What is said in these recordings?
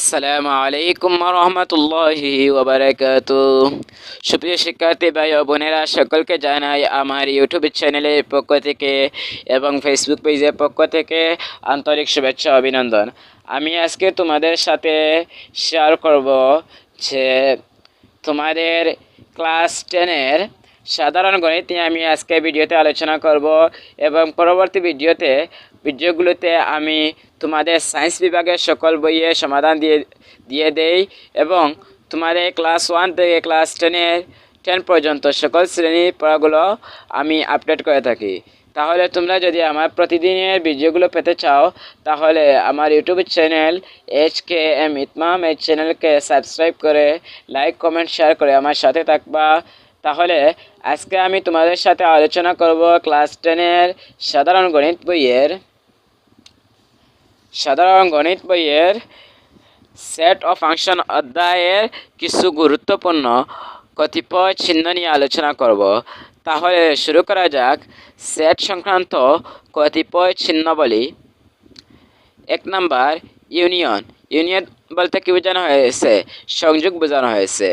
আসসালামু আলাইকুম রহমতুল্লাহি ওবরাকাতু। সুপ্রিয় শিক্ষার্থী, ভাই ও বোনেরা, সকলকে জানাই আমার ইউটিউব চ্যানেলের পক্ষ থেকে এবং ফেসবুক পেজের পক্ষ থেকে আন্তরিক শুভেচ্ছা অভিনন্দন। আমি আজকে তোমাদের সাথে শেয়ার করব যে তোমাদের ক্লাস টেনের সাধারণ গণিত নিয়ে আমি আজকে ভিডিওতে আলোচনা করব এবং পরবর্তী ভিডিওতে ভিডিওগুলোতে আমি তোমাদের সায়েন্স বিভাগের সকল বইয়ের সমাধান দিয়ে দিয়ে দেই এবং তোমাদের ক্লাস ওয়ান থেকে ক্লাস টেনের টেন পর্যন্ত সকল শ্রেণির পড়াগুলো আমি আপডেট করে থাকি। তাহলে তোমরা যদি আমার প্রতিদিনের ভিডিওগুলো পেতে চাও, তাহলে আমার YouTube channel H K M Itmam এই চ্যানেলকে সাবস্ক্রাইব করে লাইক কমেন্ট শেয়ার করে আমার সাথে থাকবা। তাহলে আজকে আমি তোমাদের সাথে আলোচনা করব ক্লাস টেনের সাধারণ গণিত বইয়ের। সাধারণ গণিত বইয়ের সেট ও ফাংশন অধ্যায়ের কিছু গুরুত্বপূর্ণ কতিপয় চিহ্ন নিয়ে আলোচনা করব। তাহলে শুরু করা যাক। সেট সংক্রান্ত কতিপয় চিহ্ন বলি এক নাম্বার ইউনিয়ন ইউনিয়ন বলতে কি বোঝানো হয়েছে? সংযোগ বোঝানো হয়েছে।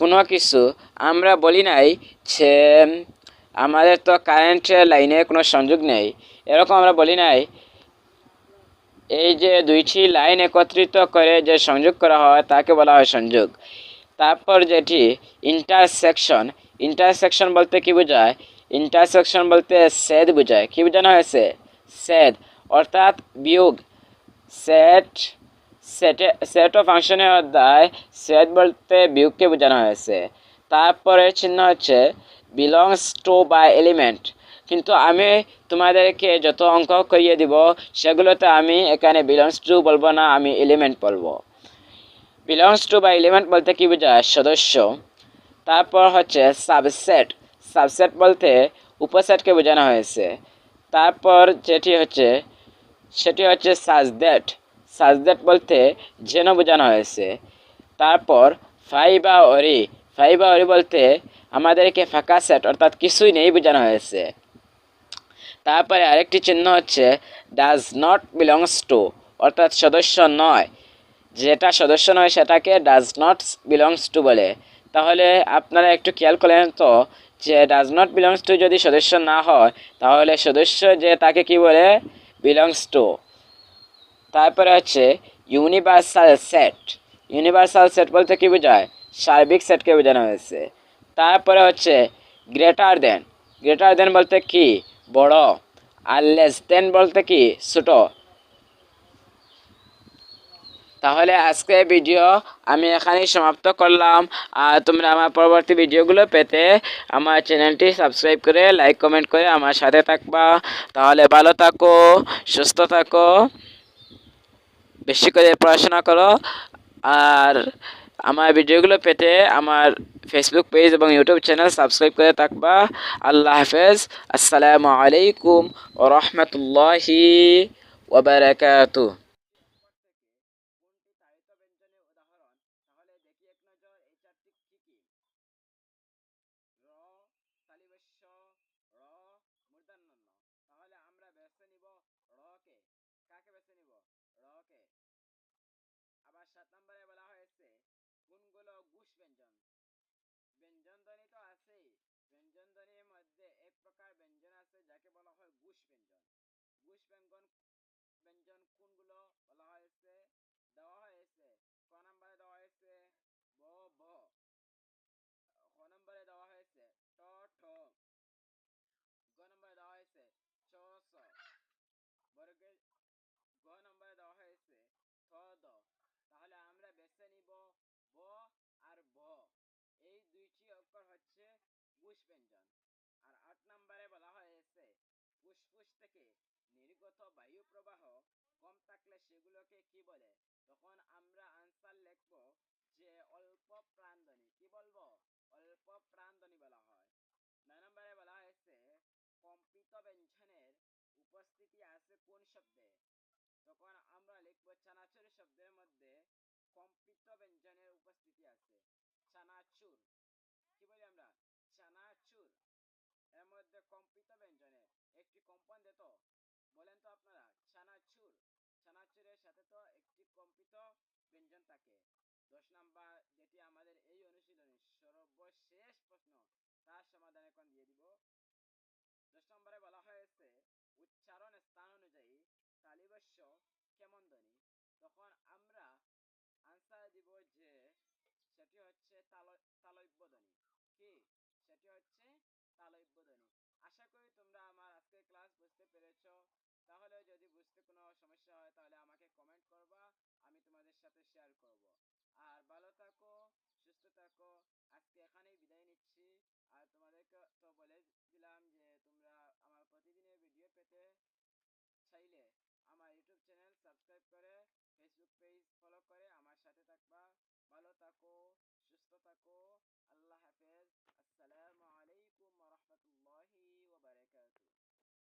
কোনো কিছু আমরা বলি নাই যে আমাদের তো কারেন্টের লাইনে কোনো সংযোগ নেই। এরকম আমরা বলি নাই এই যে দুইটি লাইন একত্রিত করে যে সংযোগ করা হয়, তাকে বলা হয় সংযোগ। তারপর যেটি ইন্টারসেকশন ইন্টারসেকশন বলতে কি বোঝায়? ইন্টারসেকশন বলতে সেদ বোঝায়। কি বোঝানো হয়েছে? সেদ অর্থাৎ বিয়োগ। সেট সেটে সেট ও ফাংশনের অধ্যায় সেট বলতে বিয়োগকে বোঝানো হয়েছে। তারপরে চিহ্ন হচ্ছে বিলংস টু বাই এলিমেন্ট কিন্তু আমি তোমাদেরকে যত অঙ্ক করিয়ে দিব, সেগুলোতে আমি এখানে বিলংস টু বলব না, আমি এলিমেন্ট বলব। বিলংস টু বা এলিমেন্ট বলতে কি বোঝায়? সদস্য। তারপর হচ্ছে সাবসেট সাবসেট বলতে উপসেটকে বোঝানো হয়েছে। তারপর যেটি হচ্ছে, সেটি হচ্ছে সাজদেট সাজদেট বলতে যেন বোঝানো হয়েছে। তারপর ফাইবা অরি ফাইবা অরি বলতে আমাদেরকে ফাঁকা সেট অর্থাৎ কিছুই নেই বোঝানো হয়েছে। তারপরে আরেকটি চিহ্ন হচ্ছে ডাজ নট বিলংস টু অর্থাৎ সদস্য নয়। যেটা সদস্য নয় সেটাকে ডাজ নট বিলংস টু বলে। তাহলে আপনারা একটু খেয়াল করলেন তো, যে ডাজ নট বিলংস টু যদি সদস্য না হয়, তাহলে সদস্য যে তাকে কি বলে? বিলংস টু তারপরে হচ্ছে ইউনিভার্সাল সেট ইউনিভার্সাল সেট বলতে কী বোঝায়? সার্বিক সেটকে বোঝানো হয়েছে। তারপরে হচ্ছে গ্রেটার দেন গ্রেটার দেন বলতে কি? বড়। আর লেস দেন বলতে কি? ছোট। তাহলে আজকে ভিডিও আমি এখানেই সমাপ্ত করলাম। আর তোমরা আমার পরবর্তী ভিডিওগুলো পেতে আমার চ্যানেলটি সাবস্ক্রাইব করে লাইক কমেন্ট করে আমার সাথে থাকবা। তাহলে ভালো থাকো, সুস্থ থাকো, বেশি করে পড়াশোনা করো। আর আমার ভিডিওগুলো পেতে আমার ফেসবুক পেজ এবং ইউটিউব চ্যানেল সাবস্ক্রাইব করে থাকবা। আল্লাহ হাফেজ। আসসালামু আলাইকুম ও রহমতুল্লাহি ওবরাকাতু তাহলে আমরা আবার সাত নম্বরে বলা কোনগুলো ঘুষ ব্যঞ্জন ব্যঞ্জন ধ্বনি তো আছেই ব্যঞ্জন ধ্বনির মধ্যে এক প্রকার ব্যঞ্জন আছে যাকে বলা হয় ঘুষ ব্যঞ্জন ঘুষ ব্যঞ্জন ব্যঞ্জন কোনগুলো বলা হয়েছে দেওয়া হয়েছে ক নম্বরে দেওয়া হয়েছে ব ভ খ নম্বরে দেওয়া হয়েছে ট ঠ গ নম্বরে দেওয়া হয়েছে চ ছ বর্গের গ নম্বরে দেওয়া হয়েছে থ দ তাহলে আমরা বেছে নিব ব আর ব এই দুইটি অক্ষর হচ্ছে গুষ ব্যঞ্জন আর আট নম্বরে বলা হয়েছে, ফুসফুস থেকে নির্গত বায়ু প্রবাহ কম থাকলে সেগুলোকে কি বলে? তখন আমরা আনসার লিখব যে অল্প প্রাণধ্বনি কি বলব? অল্প প্রাণধ্বনি বলা হয়। নয় নম্বরে বলা হয়েছে, কম্পিত ব্যঞ্জনের উপস্থিতি আছে কোন শব্দে? তখন আমরা লিখব চানাচুর শব্দের মধ্যে কম্পিত ব্যঞ্জনের উপস্থিতি আছে চানাচুর কি বলি আমরা চানাচুর এর মধ্যে কম্পিত ব্যঞ্জনে একটি কম্পন দিত বলেন তো আপনারা চানাচুর চানাচুরের সাথে তো একটি কম্পিত ব্যঞ্জন দশ নাম্বার, যেটি আমাদের এই অনুশীলনের সর্বশেষ প্রশ্ন, তার সমাধান এখন দিয়ে দিব। দশ নম্বরে বলা হয়েছে, উচ্চারণ স্থান অনুযায়ী তালিবাস্য কেমন ধ্বনি? তখন আমরা আনসার দিব যে, সেটি হচ্ছে তালব্য ধ্বনি। কি? সেটি হচ্ছে তালব্য ধ্বনি আশা করি তোমরা আমার আজকের ক্লাস বুঝতে পেরেছ? তাহলে যদি বুঝতে কোনো সমস্যা হয়, তাহলে আমাকে কমেন্ট করবা, আমি তোমাদের সাথে শেয়ার করব। আর ভালো থাকো, সুস্থ থাকো, আজকে এখানেই বিদায় নিচ্ছি। আর তোমাদেরকে তো বলে দিলাম যে, তোমরা আমার প্রতিদিনের ভিডিও পেতে চাইলে আমার ইউটিউব চ্যানেল সাবস্ক্রাইব করে ফেসবুক পেজ ফলো করে আমার সাথে থাকবা। ভালো থাকো, সুস্থ থাকো, আল্লাহ হাফেজ। আসসালামু আলাইকুম রহমতুল্লাহি ওবরাকাতুহ